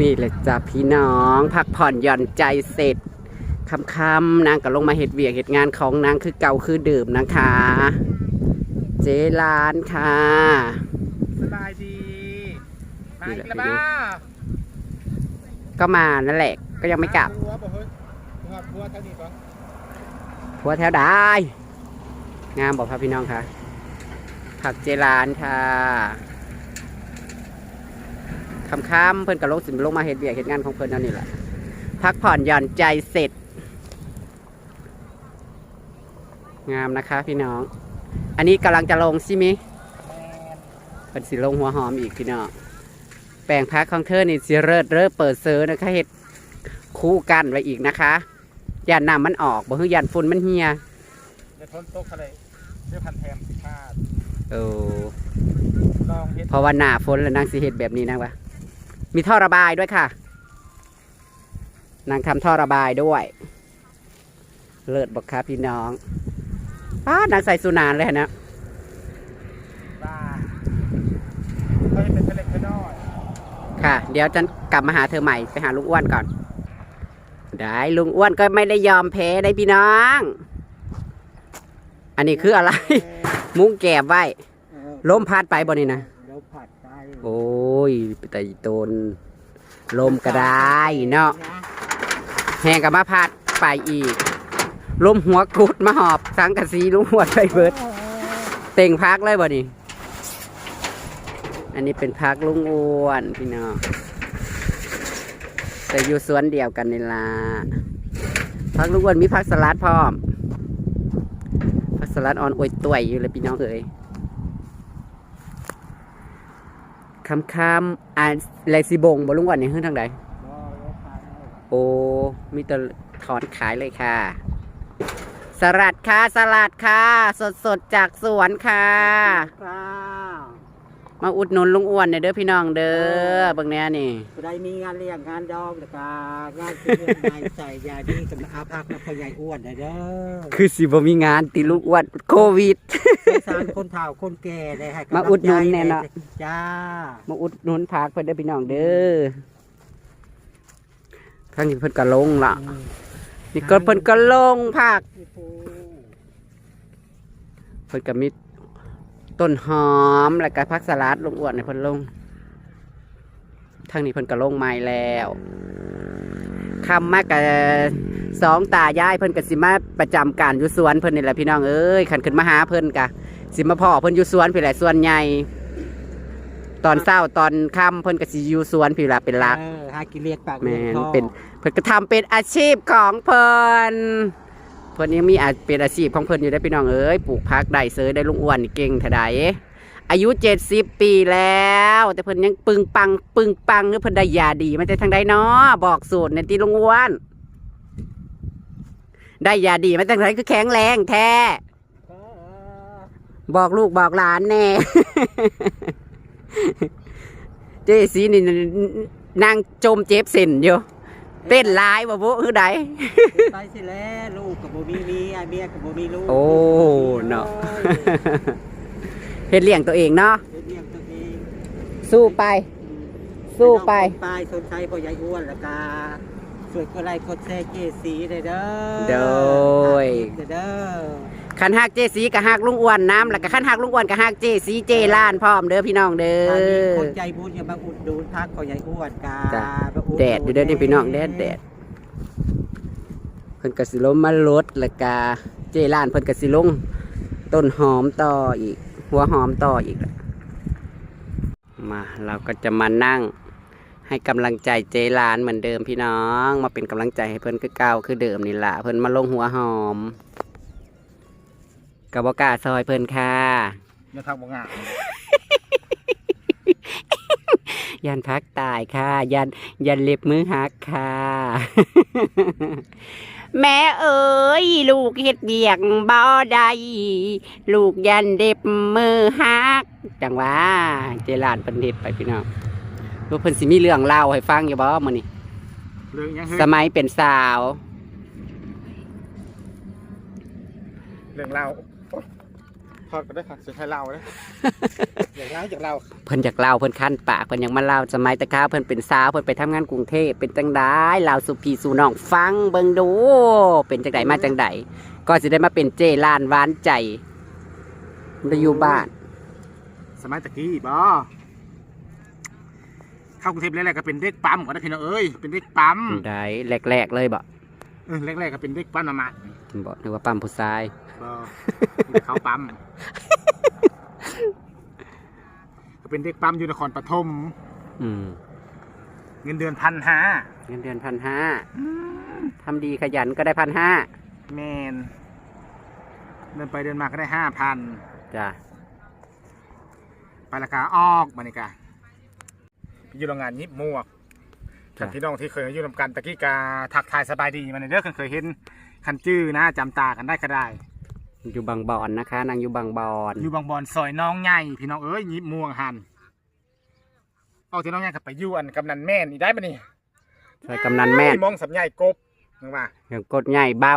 นี่แหละจ้ะพี่น้อง พักผ่อนหย่อนใจเสร็จคำๆนางก็ลงมาเห็ดเวียกเหตุงานของนางคือเก่าคือเดิมนะคะ เจร้านค่ะสบายดีมาอีกแล้วบ้าก็มานั่นแหละ ก็ยังไม่กลับพัวบ่เฮ้ยพัวพัวเท่านี้ปะหัวแถวได้งามบอกครับพี่น้องค่ะผักเจร้านค่ะ คำๆเพิ่นกับลงสิมลงมาเห็ดเวียกเหตุงานของเพิ่นนั่นนี่แหละพักผ่อนหย่อนใจเสร็จ งามนะคะพี่น้อง อันนี้กำลังจะลงใช่ไหมยแมนเป็นสีลงหัวหอมอีกพี่น้องแปลงพักของเธอนี่สิเริศเริ่เปิดเซอร์นะคะเห็ดคู่กันไว้อีกนะคะยานน้ำมันออกบ่คือยานฝุ่นมันเฮียเดี๋ยวทนตกอะไรเดี๋ยวพันแทมสิพลาดโอ้ลองเฮ็ดเพราะว่าหน้าฝนแล้วนางสิเห็ดแบบนี้นะวะ มีท่อระบายด้วยค่ะ นางทำท่อระบายด้วย เลิศบอกค่ะพี่น้องป้านางใส่สุนานเลยนะบ้าเขาจะเป็นเล็กน้อยค่ะ เดี๋ยวจะกลับมาหาเธอใหม่ไปหาลุงอ้วนก่อน ได้ลุงอ้วนก็ไม่ได้ยอมแพ้ได้พี่น้อง อันนี้คืออะไร มุ้งแกบไว้ล้มพัดไปบ่นี่นะลมผัดไป โอ้ยไปแต่ตนลมก็ได้เนาะแหงกับมาพัดไปอีก ลมหัวกุดมาหอบสังกะสีลุงหัวไปเบิด เต่งพักเลยบ่นี่อันนี้เป็นพักลุงอ้วนพี่น้องแต่อยู่สวนเดียวกันนี่ล่ะพักลุงอ้วนมีพักสลัดพร้อมพักสลัดออนอวยต่วยอยู่เลยพี่น้องเอ๋ย คำคำๆอ่านไรสิบงบ่ลุงอ้วนนี่เฮือทางใดบ่ลมผัดโอ้มีแต่ถอนขายเลยค่ะ สลัดค่ะสลัดค่ะ สดสดๆจากสวนค่ะค่ะ มาอุดหนุนลุงอ้วนเนี่ยเด้อพี่น้องเด้อเบางเนี้ยนี่ผู้ใดมีงานเลี้ยงงานดองแล้วก็งานที่เรียนนายใส่ยาดีกับอาภักและพ่อใหญ่อ้วนนะเด้อคือสิบ่มีงานติลุงอ้วนโควิด สงสารคนเฒ่าคนแก่ได้ให้กำลังมาอุดหนุนแน่เนาะใจจ้า มาอุดหนุนผักเพิ่นเด้อพี่น้องเด้อทางนี้เพิ่นก็ลงละนี่ก็เพิ่นก็ลงผัก เพิ่นก็มีต้นหอมแล้วก็ผักสลัดลุงอ้วนเนี่ยเพิ่นลง ทางนี้เพิ่นก็ลงไม้แล้ว คำมากกับสองตายายเพิ่นก็สิมาประจำการอยู่สวนเพิ่นนี่แหละพี่น้องเอ้ยขันขึ้นมาหาเพิ่นกะสิมาพ่อเพิ่นอยู่สวนพี่แหละสวนใหญ่ ตอนเช้าตอนค่ำเพิ่นก็สิอยู่สวนพี่ละเป็นหลัก เออหากินเลียกปากแมเลียกนท้องเป็นเพิ่นก็ทำเป็นอาชีพของเพิ่นเพิ่นยังมีอาเป็นอาชีพของเพิ่นอยู่ได้อพี่น้องเอ้ยปลูกพักได้เสยได้ลุงอ้วนนี่เก่งเท่าใด อายุเจ็ดสิบปีแล้ว แต่เพิ่นยังปึงปัง ปึงปังหรือเพิ่นได้ยาดีมาจากทางใดเนาะบอกสูตรในที่ลุงอ้วนได้ยาดีมาจากไหนคือแข็งแรงแท้ บอกลูกบอกหลานแน่ เจสีนี่นางจมเจ็บเส้นอยู่เต้นลายบ่บุคือใดไปสิแล้วลูกกับบ่มีเมียเมียกับบ่มีลูกโอ้เนาะ เฮ็ดเลี้ยงตัวเองเนาะเฮ็ดเลี้ยงตัวเองสู้ไป สู้ไปไปสนใจพ่อใหญ่อ้วนแล้วก็ช่วยกดไลค์กดแชร์เจสีได้เด้อโดยเด้อคันหักเจสีกับหักลุงอ้วนน้ำแล้วก็คันหักลุงอ้วนกับหักเจสีเจล้านพร้อมเด้อพี่น้องเด้ถ้ามีอคนใจบุญอย่ามาอุดหนุนพักพ่อใหญ่อ้วนกาจ้ะมาอุหนุนแดดอยู่เด้อนี่พี่น้องแดดแดดเพิ่นก็สิลงมาลดแล้วก็เจล้านเพิ่นก็สิลงต้นหอมต่ออีก หัวหอมต่ออีก มาเราก็จะมานั่งให้กำลังใจเจลานเหมือนเดิมพี่น้อง มาเป็นกำลังใจให้เพื่อนคือเก่าคือเดิมนี่ละเพื่อนมาลงหัวหอมกระบอกล้าซอยเพื่อนค่ะอย่าทำบ่งา ยันพักตายค่ะ ยันยันเล็บมือหักค่ะ แม่เอ๋ยลูกเฮ็ดเบียกบ่ได้ลูกยันเด็บมือหักจังว่าเจรานเพิ่นเฮ็ดไปพี่น้องลูกเพิ่นสิมีเรื่องเล่าให้ฟังอยู่บ่มื้อนี้เรื่องยังสมัยเป็นสาว เรื่องเรา อดก็ได้ค่ะจะใช้เราเลยอยางเล่าจากเราเพิ่นอยากเล่าเพิ่นคันปากเพิ่นอยากมาเล่าสมัยแตะข้าวเพิ่นเป็นสาวเพิ่นไปทำงานกรุงเทพเป็นจังไดเล่าสู่พี่สู่น้องฟังเบิ่งดู เป็นจังไดมาจังไดก็สิได้มาเป็นเจล้านหวานใจได้อยู่บ้าน สมัยตะกี้บ่เข้ากรุงเทพแรกๆก็เป็นเด็กปั๊มก่อนนะพี่น้องเอ้ยเป็นเด็กปั๊มได้แรกๆเลยบ่เออแรกๆก็เป็นเด็กปั๊มมา มาบ่นึกว่าปั๊มผู้ชายบ่เขาปั๊ม ก็เป็นเด็กปั๊มอยู่นครปฐมอืมเงินเดือนพันห้าเงินเดือนพันห้าทำดีขยันก็ได้พันห้าแมนเดินไปเดินมาก็ได้ห้าพันจ้ะไปราคาออกมานี่กะพี่อยู่โรงงานยิบมวกคันพี่น้องที่เคยอยู่นำกันตะกี้กาทักทายสบายดีมาในเด้อคันเคยเห็น คันจื้อนะจำตากันได้ก็ได้ อยู่บางบอนนะคะ นางอยู่บางบอนอยู่บางบอนซอยน้องใหญ่พี่น้องเอ้ยยิบม่วงหันเอาที่น้องใหญ่กับไปอยู่อันกำนันแม่นอีได้ปะนี่ซอยกำนันแม่นมองสำใหญ่กบนึกว่าอย่างกดใหญ่เบ้า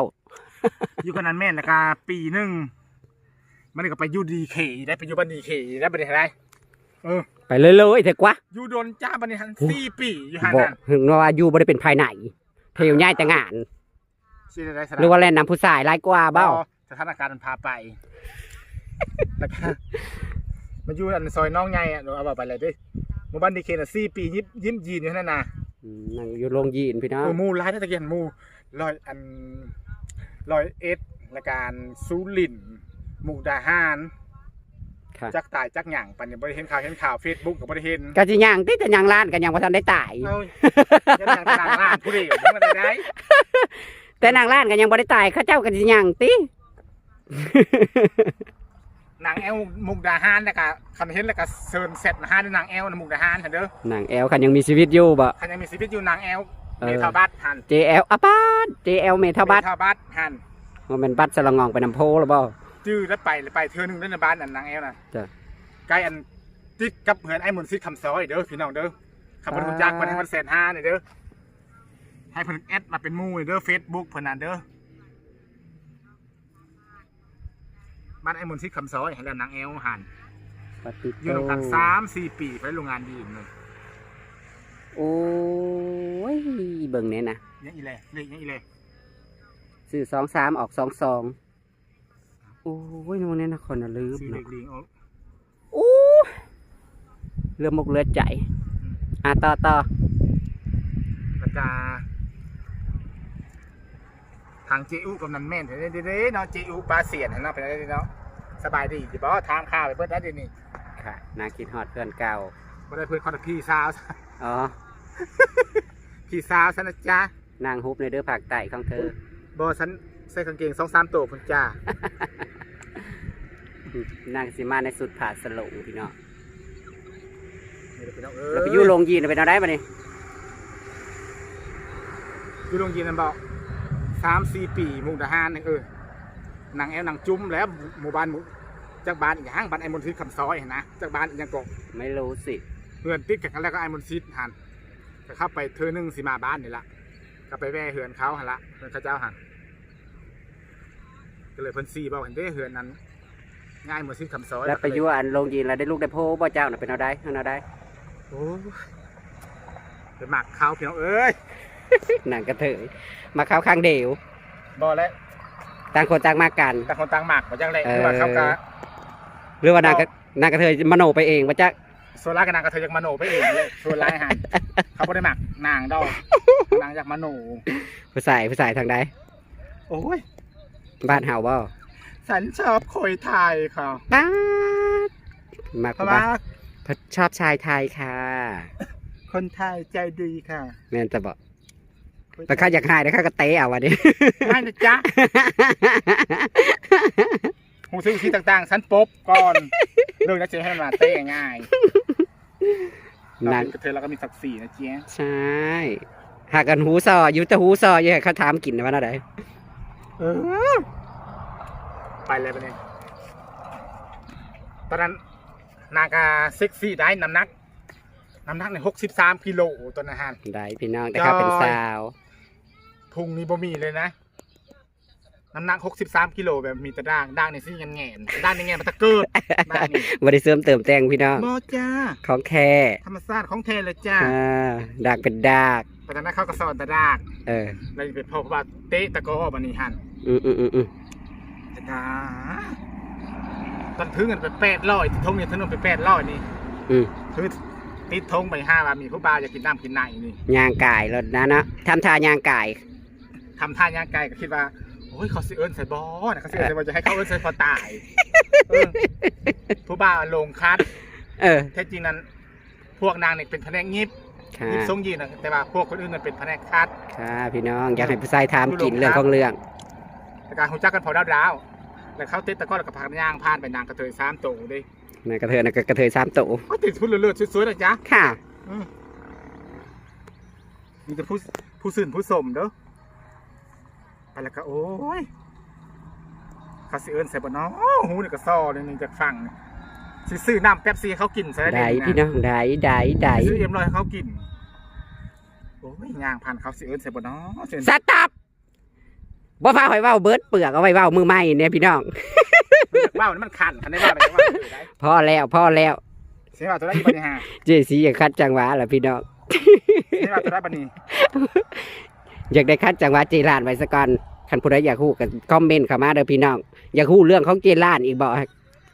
อยู่กำนันแม่นแล้วก็ปีหนึ่งมันก็ไปอยู่ดีเคได้ไปอยู่บ้านดีเคได้ปะนี่ได้เออไปเลยเลยๆเถอะกว่าอยู่โดนจ้าบันนี้ทันสี่ปีอยู่หันบอกนั่นถึงว่าอยู่บริเป็นภายในเทวง่ายแต่งาน ชื่ออะไรสหรือว่าแล่นนำผู้ชายไล่กว่าเบ้า สถานการณ์มันพาไปแล้วก็มาอยู่อันซอยน้องใหญ่อะเดี๋ยวเอาไปเลยเด้วยหมู่บ้านดีเคน่ะสี่ปียิ้มยิ้มยีนอยู่นั่นน่ะอืมนั่งอยู่โรงยีนพี่น้องเออหมู่ร้ายน่าจะเกียนหมู่ลอยอันลอยเอ็ดและการซูลินหมู่ดาหารค่ะ จักตายจักหยั่งปันยังบริเห็นข่าวเห็นข่าวเฟซบุ๊กกับบริเห็นก็จะย่างติแต่ย่างล้านกันยังว่าทันได้ตาย เอายังหนังต่างร้านผู้เดียวมันได้ได้ แต่นางล้านกันยังบ่ได้ตายเข้าเจ้าก็จะย่างติหนังแอลมุกดาหารแล้วก็คันเห็นแล้วก็เซิร์นเสร็จนะฮะในหนังแอลในมุกดาหารเห็นเด้อนางแอลคันยังมีชีวิตอยู่บ่ คันยังมีชีวิตอยู่หนังแอลเออ เมทาบัตหัน JL อะปาด JL เมทาบัตเมทาบัตหันมันเป็นบัตรสลังงองไปนำโพหรือเปล่าจื้อแล้วไปแล้วไปเธอหนึ่งเล่นในบ้านอันหนังแอลน่ะจ้ะ ใกล้อันติดกับเหือนไอ้มนต์ซิดคำซอยเด้อพี่น้องเด้อขับรถจักรมันให้มันแสนห้าเนี่ยเด้อ ให้เพิ่นแอดมาเป็นหมู่เด้อเฟซบุ๊กเพิ่นนั่นเด้อบ้านไอ้มนต์ซิดคำซอยให้แล้วหนังแอลหันปฏิอยู่ตรงกันสามสี่ปีไปโรงงานดีเลยโอ้ยเบิ่งเนี่ยนะยังอีเลยนี่ยังอีเลยซื้อสองสามออกสองสองโอ้ยนู่นเนี่ยนะคนน่ะลืมสี่เนาะเด็กลิงเอาโอ้เรือมกเรือใจอะต่อต่อแล้วก็ ทางเจอุกำนันแม่นเห็นเด้ๆเนาะเจอุปลาเสียนเห็นเนาะเป็นได้เนาะสบายดีจิบ่ทางข้าวไปเพิ่นได้เดี๋ยวนี้ค่ะนาคิดฮอดเพื่อนเก่าบ่ได้เพิ่นคอนพี่สาวอ๋อพี่สาวซะนะจ๊ะนางฮุบในเด้อผักไต่ของเธอบ่ฉันใส่กางเกง2-3ตัวพุ่นจ้านางสิมาในสุดผาสลงพี่น้องนี่แหละพี่น้องเอ้เรายไปอยู่โรงยีนเราไปเอาได้ปะนี่อยู่โรงเรียนนั่นบ่ 3-4ปีมุกดาหารนี่เออนางแอวนางจุ้มแล้วหมู่บ้านหมู่จักบ้านอีกหยังบ้านไอ้มนต์ทิศคำซอยเห็นนะจักบ้านอีกหยังก็ไม่รู้สิเพื่อนติดกันแล้วก็ไอ้มนต์ซิดหันก็เข้าไปเธอหนึงสิมาบ้านนี่ละก็ไปแว่เหือนเขาหันละเพื่อนเขาเจ้าหันก็เลยเพิ่นซีบอกเห็นได้เหือนนั้น ง่ายเหมือนซิดคำซอยแล้วไปอยู่อันโรงยีนแล้วได้ลูกได้โพบ่เจ้าน่ะเป็นเอาได้เอาได้โอ้ยไปหมักเขาพี่น้องเอ้ย นางกระเถยมาเข้าข้างเดียวบอแล้วต่างคนต่างมากัน แต่คนต่างหมักมาจังไรเออคือว่าเขากะหรือว่านางกระนางกระเทยมโนไปเองว่าจะโซล่ากับนางกระเทยจากมโนไปเองเลยส่วนร้ายหันเขาไม่ได้หมักนางดอกนางจากมโนผู้ชายผู้ชายทางใดโอ้ยบ้านเฮาบ่ฉันชอบคอยไทยค่ะป้าดมากเพกว่าราะว่าบ้านชอบชายไทยค่ะ คนไทยใจดีค่ะแม่นจะบอก แต่ข้าอยากหายแต่ข้าก็เตะเอาวันนี้ไม่นะจ๊ะหูซื้อที่ต่างๆฉันปบก่อนเรื่องนักเจ๊ให้มันมาเต้ง่ายเรานางเป็นกระเทยเราก็มีศักดิ์ศรีนะเจ๊ใช่หากกันหูซออยู่แต่หูซออยู่ให้เขาถามกินว่าอะไรเออไปเลยไปเนี่ยตอนนั้นนางกาเซ็กซี่ได้น้ำหนักน้ำหนักในหกสิบสามกิโลตัวนะฮะได้พี่น้องแต่ข้าเป็นสาว พุงนี่บ่มีเลยนะ น้ำหนักหกสิบสามกิโลแบบมีแต่ด่างด่างในซี่ยันแงนด่างในแงนมันตะเกิดด่างนี่บ่ได้เสริมเติมแต่งพี่น้องโมจ้า ของแค่ธรรมชาติของเทเลยจ้าอ่าดากเป็นดากแต่ตอนนั้นเขาก็สอนแต่ด่างเออเลยเป็นพ่อว่าเตะตะกอบันนี้หันอืมอืมอืมอืมจ้าตอนถึงเงินไปแปดร้อยที่ทงเนี่ยถึงเงินไปแปดร้อยนี่อืมคือติดทงไปห้าว่ามีผู้บ่าวอยากกินน้ำกินไหนนี่ยางกายรถนะเนาะทำทายางกาย ทำท่าย่างไกลก็คิดว่าโอ้ยเขาสิเอิญใส่บอนะเขาสิเอิญใส่บอจะให้เขาเอิญใส่พอตายเออผู้บ่าวลงคัดเออแท้จริงนั้น พวกนางเนี่ยเป็นแผนกยิบค่ะยิบทรงยีนนะแต่ว่าพวกคนอื่นมันเป็นแผนกคัด ค่ะพี่น้องอยากให้ผู้ชายถามกินเรื่องของเรื่อง แต่การหูจักกันพอดาวดาวๆแล้วเขาติดตะกร้อแล้วก็พากันย่างผ่านไปนางกระเทยสามโตดินะกระเทยนะก็กระเทยสามโตเขาติดพูดเลือดๆสวยๆนะจ๊ะค่ะ อืมมีแต่ผู้ผู้สื่นผู้สมเด้อ ไปแล้วก็โอ้ยเขาสิเอิญใส่บนน้องหูนี่ก็ซ่อเลยนี่จากฟังนี่สิซื้อน้ำแป๊บซี่ให้เขากินซะแล้วได้เดี๋ยวพี่น้องได้ได้ได้ซื้อเอ็มร้อยให้เขากินโอ้ยย่างผ่านเขาสิเอิญใส่บนน้องเชิญสต็อปบ่ฟ้าหอยเว้าเบิดเปลือกเอาไว้เว้ามือใหม่เนี่ยพี่น้องว่าวนี่มันคันคันได้ว่าอะไรว่าอยู่ได้พอแล้วพอแล้วเสียว่าตัวได้ยี่ปัญหาเจสีอยากคัดจังหวะแหละพี่น้องเสียว่าตัวได้ปัญญา อยากได้คัดจังหวะเจรานไว้สักก่อนคันผู้ใดอยากฮู้กันคอมเมนต์เข้ามาเด้อพี่น้องอยากฮู้เรื่องของเจรานอีกบ่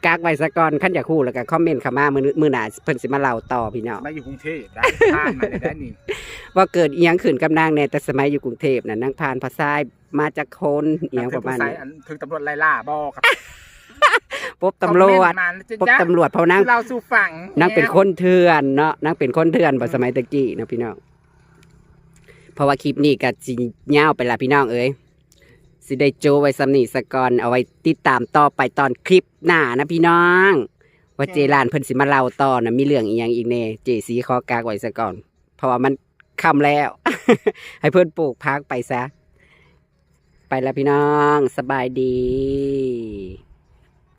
กักไว้สักก่อนคันอยากฮู้แล้วก็คอมเมนต์เข้ามามื้อมื้อหน้าเพิ่นสิมาเล่าต่อพี่น้องไม่อยู่กรุงเทพได้ผ่านมาได้นี่ว่าเกิดอีหยังขึ้นกับนางในแต่สมัยอยู่กรุงเทพน่ะนางผ่านภาษายมาจากคนอีหยังประมาณนี้นี้ถึงตำรวจไล่ล่าบอครับพบตำรวจคอมเมนต์มานะพบจ๊ะตำรวจเพราะนางที่เราสู่ฝั่งนางเป็นคนเถื่อนเนาะนางเป็นคนเถื่อนบ่สมัยตะกี้เนาะพี่น้อง เพราะว่าคลิปนี้ก็สิยาวไปละพี่น้องเอ้ยสิได้โจไว้สำนีสะก่อนเอาไว้ติดตามต่อไปตอนคลิปหน้านะพี่น้อง ว่าเจรานเพิ่นสิมาเล่าต่อนะมีเรื่องอีหยังอีกแน่เจสีขอกากไว้ซะก่อน เพราะว่ามันคำแล้ว ให้เพิ่นปลูกพักไปซะ ไปแล้วพี่น้องสบายดี